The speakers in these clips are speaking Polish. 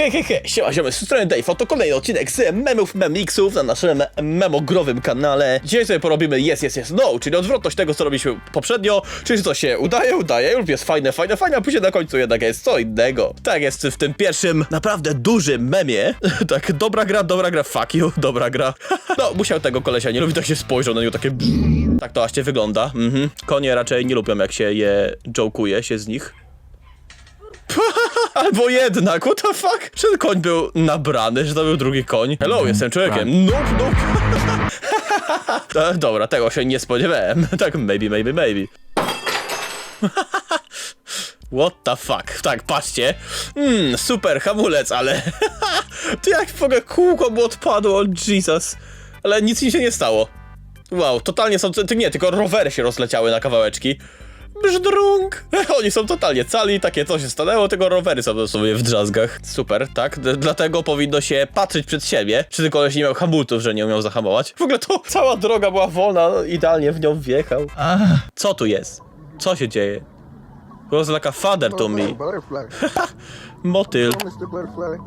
Hej, hej, hej, siema, ziomy, z strony Dave, oto kolejny odcinek z memów, memiksów na naszym memogrowym kanale. Dzisiaj sobie porobimy yes, yes, yes, no, czyli odwrotność tego, co robiliśmy poprzednio, czyli co się udaje, udaje, lub jest fajne, fajne, fajne, a później na końcu jednak jest co innego. Tak jest w tym pierwszym, naprawdę dużym memie. tak, dobra gra, dobra gra, fuck you, dobra gra. no, musiał tego kolesia nie lubi, tak się spojrzał na niego, takie Tak to właśnie wygląda. Mhm. Konie raczej nie lubią, jak się je jokuje się z nich. Albo jednak, what the fuck? Że ten koń był nabrany, że to był drugi koń. Hello, jestem człowiekiem. Nope, nope. E, Dobra, tego się nie spodziewałem. Tak, maybe, maybe, maybe. What the fuck? Tak, patrzcie. Mmm, super hamulec, ale... Ty jak w ogóle kółko mu odpadło, Jesus. Ale nic mi się nie stało. Wow, totalnie są... Ty nie, tylko rowery się rozleciały na kawałeczki. Brzdrung! Oni są totalnie cali, takie co się stanęło, tego rowery są sobie w drzazgach. Super, tak? D dlatego powinno się patrzeć przed siebie. Czy tylko koleś nie miał hamulców, że nie umiał zahamować? W ogóle to cała droga była wolna, no, idealnie w nią wjechał. Co tu jest? Co się dzieje? Was like a father to me. Motyl.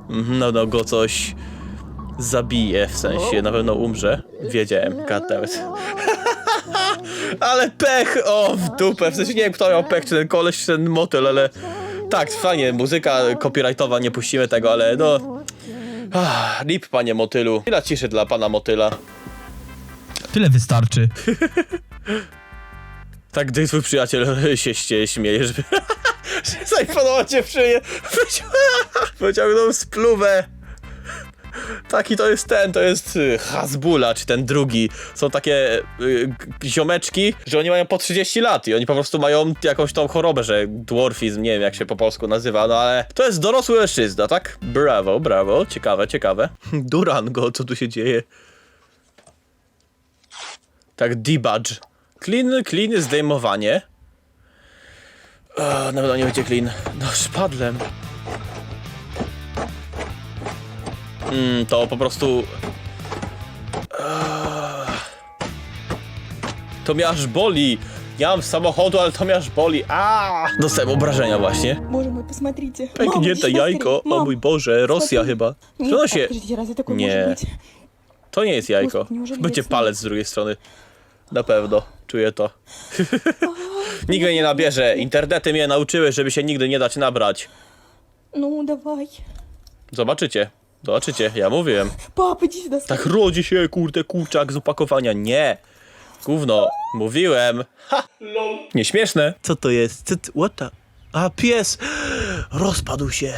Mhm, No, no go coś zabije, w sensie na pewno umrze. Wiedziałem, goddammit. ale pech, o w dupę, w sensie nie wiem kto miał pech, czy ten koleś, czy ten motyl, ale tak, fajnie, muzyka copyrightowa, nie puścimy tego, ale no... Ah, Rip, panie motylu. Chwila ciszy dla pana motyla. Tyle wystarczy. Tak, gdy twój przyjaciel się ście, śmieje, żeby... że zaimpanować dziewczynie. Wyciągnął spluwę. Taki to jest ten, to jest y, Hasbula, czy ten drugi. Są takie y, ziomeczki, że oni mają po 30 lat i oni po prostu mają jakąś tą chorobę, że dwarfizm, nie wiem jak się po polsku nazywa, no ale to jest dorosły mężczyzna, tak? Brawo, brawo, ciekawe, ciekawe. Durango, co tu się dzieje? Tak, debudge. Clean, clean, zdejmowanie. O, na pewno nie będzie clean. No, szpadlem. Mm, to po prostu... Eee. To mnie aż boli. Ja mam z samochodu, ale to mnie aż boli. A! Dostałem obrażenia właśnie. Боже мой, посмотрите. Мама, Pęknięte посмотри, jajko. O мам. mój Boże, Rosja Смотри. chyba. Нет, Czy ono так, się... Подождите, разве такое Nie. может быть? To nie jest jajko. Господи, неужели Będzie jest palec z drugiej strony. Na pewno. Czuję to. Nigdy mnie nie nabierze. Internety mnie nauczyły, żeby się nigdy nie dać nabrać. Ну, давай. Zobaczycie. Zobaczycie, ja mówiłem. Popyć się nas. Tak rodzi się, kurde, kurczak z opakowania. Nie! Gówno, mówiłem. Ha! Nieśmieszne. Co to jest? Co to, what the? A, pies! Rozpadł się.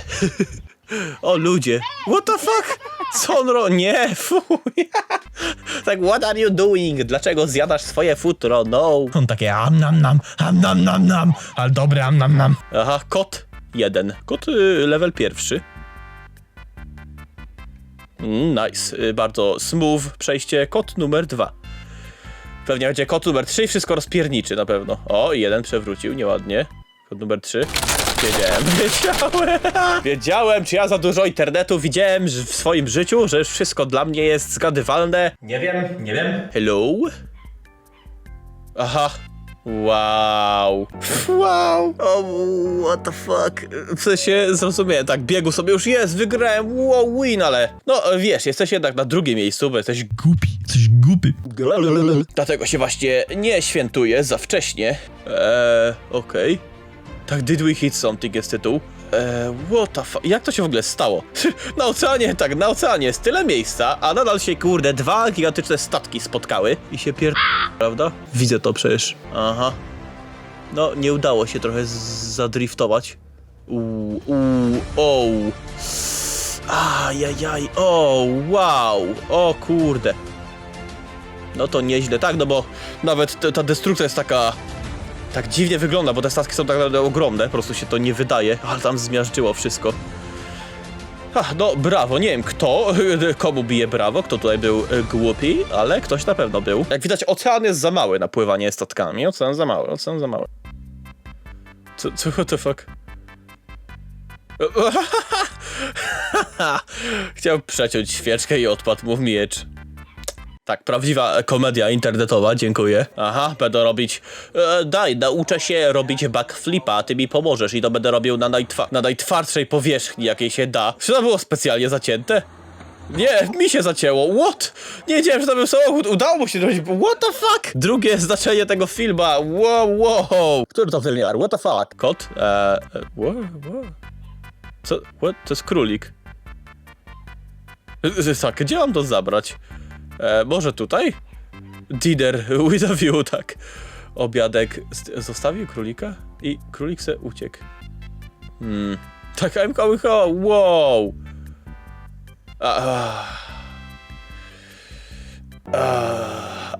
o, ludzie. What the fuck? Co on ro... Nie, fuj. tak, what are you doing? Dlaczego zjadasz swoje futro? No. On takie am nam nam, am nam nam nam, ale dobry am nam nam. Aha, kot jeden. Kot y, level pierwszy. Mm, nice. Y, bardzo smooth przejście. Kot numer dwa. Pewnie będzie kot numer trzy i wszystko rozpierniczy na pewno. O, jeden przewrócił, nieładnie. Kot numer trzy. Wiedziałem, wiedziałem. Wiedziałem, czy ja za dużo internetu widziałem w swoim życiu, że już wszystko dla mnie jest zgadywalne. Nie wiem, nie wiem. Hello? Aha. Wow. Wow. Oh, what the fuck. W sensie, zrozumiałem, tak, biegu sobie już jest, wygrałem, wow, win, ale... No, wiesz, jesteś jednak na drugim miejscu, bo jesteś... Głupi, coś głupy. Dlatego się właśnie nie świętuje za wcześnie. Eee, okej. Tak, did we hit something jest tytuł. Eee, what the fuck, jak to się w ogóle stało? na oceanie, tak, na oceanie jest tyle miejsca, a nadal się, kurde, dwa gigantyczne statki spotkały i się pier... prawda? Widzę to przecież. Aha. No, nie udało się trochę zadriftować. Uuu, uuu, o. Ajajaj, o, wow, o kurde. No to nieźle, tak, no bo nawet ta destrukcja jest taka... Tak dziwnie wygląda, bo te statki są tak naprawdę ogromne, po prostu się to nie wydaje, ale tam zmiażdżyło wszystko. Ach, no brawo, nie wiem kto, komu bije brawo, kto tutaj był e, głupi, ale ktoś na pewno był. Jak widać, ocean jest za mały na pływanie statkami, ocean za mały, ocean za mały. Co, co, what the fuck? Chciał przeciąć świeczkę i odpadł mu miecz. Tak, prawdziwa komedia internetowa, dziękuję. Aha, będę robić. E, daj, nauczę się robić backflipa, a ty mi pomożesz i to będę robił na, najtwa, na najtwardszej powierzchni, jakiej się da. Czy to było specjalnie zacięte? Nie, mi się zacięło. What? Nie wiedziałem, że to był samochód. Udało mu się zrobić. What the fuck? Drugie znaczenie tego filma. Wow, wow. Który to wymiar? What the fuck? Kot? Eee, what? Co? What? To jest królik. Tak, gdzie mam to zabrać? E, może tutaj? Dinner with a view, tak. Obiadek. Zostawił królika? I królik se uciekł. Hmm. Tak, I'm coming home. Wow. Ah. Ah,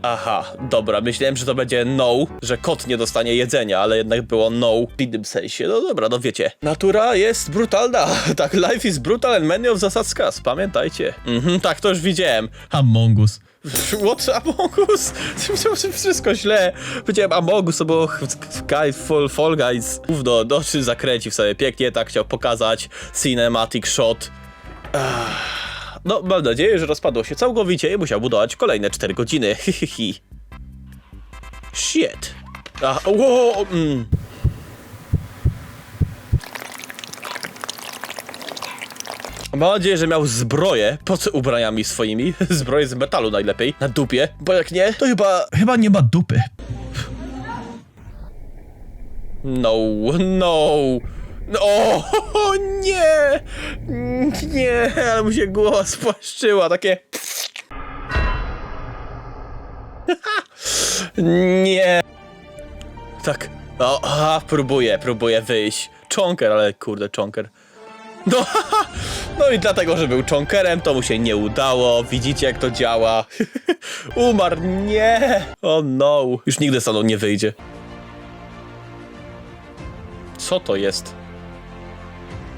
Aha, dobra, myślałem, że to będzie no, że kot nie dostanie jedzenia, ale jednak było no w innym sensie. No dobra, no wiecie. Natura jest brutalna. Tak, life is brutal and many of zasad. Pamiętajcie. Mhm, tak, to już widziałem. Among Us. What? Among Us? Wszystko źle. Powiedziałem Among Us, to było Guy Fall, Fall Guys. Gówno, oczy zakręcił sobie pięknie, tak chciał pokazać. Cinematic shot. Ach. No, mam nadzieję, że rozpadło się całkowicie i musiał budować kolejne 4 godziny. Hihihi. Shit. A, wow, mm. Mam nadzieję, że miał zbroję pod ubraniami swoimi. Zbroję z metalu najlepiej. Na dupie, bo jak nie, to chyba... Chyba nie ma dupy. No, no. No, o, nie! Nie, ale mu się głowa spłaszczyła, takie... Nie. Tak. O, aha, próbuję, próbuję wyjść. Czonker, ale kurde, czonker. No, no i dlatego, że był czonkerem, to mu się nie udało. Widzicie, jak to działa. Umarł, nie! O oh no. Już nigdy stąd nie wyjdzie. Co to jest?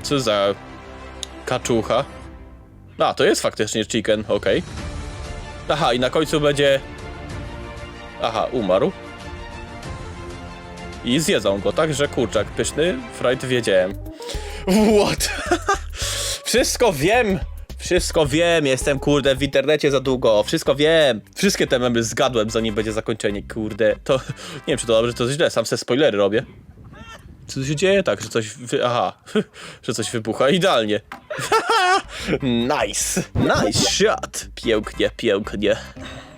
Co za kaczucha? A, to jest faktycznie chicken, okej. Aha, i na końcu będzie... Aha, umarł. I zjedzą go, tak? Że kurczak pyszny, fried wiedziałem. What? Wszystko wiem! Wszystko wiem, jestem kurde w internecie za długo, wszystko wiem. Wszystkie te memy zgadłem, zanim będzie zakończenie, kurde. To nie wiem, czy to dobrze, czy to źle, sam se spoilery robię. Co tu się dzieje? Tak, że coś. Wy... Aha, że coś wybucha. Idealnie. nice! Nice shot! Pięknie, pięknie.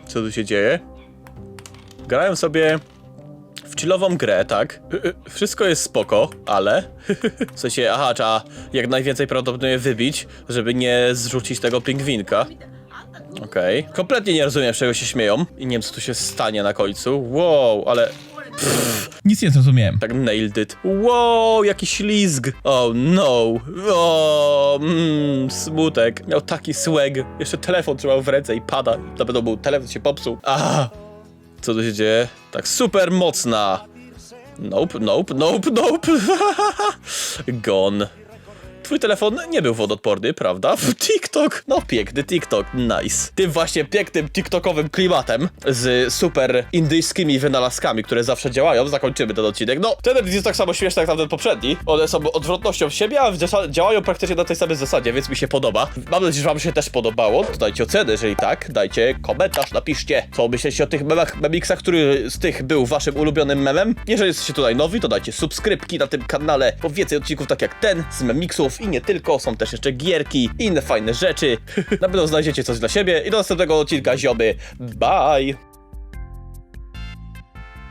Co tu się dzieje? Grają sobie w chillową grę, tak? Wszystko jest spoko, ale. W sensie, aha, trzeba jak najwięcej prawdopodobnie wybić, żeby nie zrzucić tego pingwinka. Okej. Kompletnie nie rozumiem, czego się śmieją. I nie wiem, co tu się stanie na końcu. Wow, ale Nic nie zrozumiałem. tak nailed it. Wow, jaki ślizg. Oh no. O, mm, smutek. Miał taki swag. Jeszcze telefon trzymał w ręce i pada. Na pewno był telefon się popsuł. A, co tu się dzieje? Tak super mocna. Nope, nope, nope, nope. Gone. Twój telefon nie był wodoodporny, prawda? TikTok! No piękny TikTok, nice. Tym właśnie pięknym TikTokowym klimatem z super indyjskimi wynalazkami, które zawsze działają, zakończymy ten odcinek. No, ten jest tak samo śmieszny jak tamten poprzedni. One są odwrotnością siebie, a w działają praktycznie na tej samej zasadzie, więc mi się podoba. Mam nadzieję, że wam się też podobało. To dajcie ocenę, jeżeli tak. Dajcie komentarz, napiszcie, co myślicie o tych memach, memiksach, który z tych był waszym ulubionym memem. Jeżeli jesteście tutaj nowi, to dajcie subskrypki na tym kanale, bo więcej odcinków tak jak ten, z memiksów i nie tylko, są też jeszcze gierki, inne fajne rzeczy. Na pewno znajdziecie coś dla siebie i do następnego odcinka ziomy. Bye!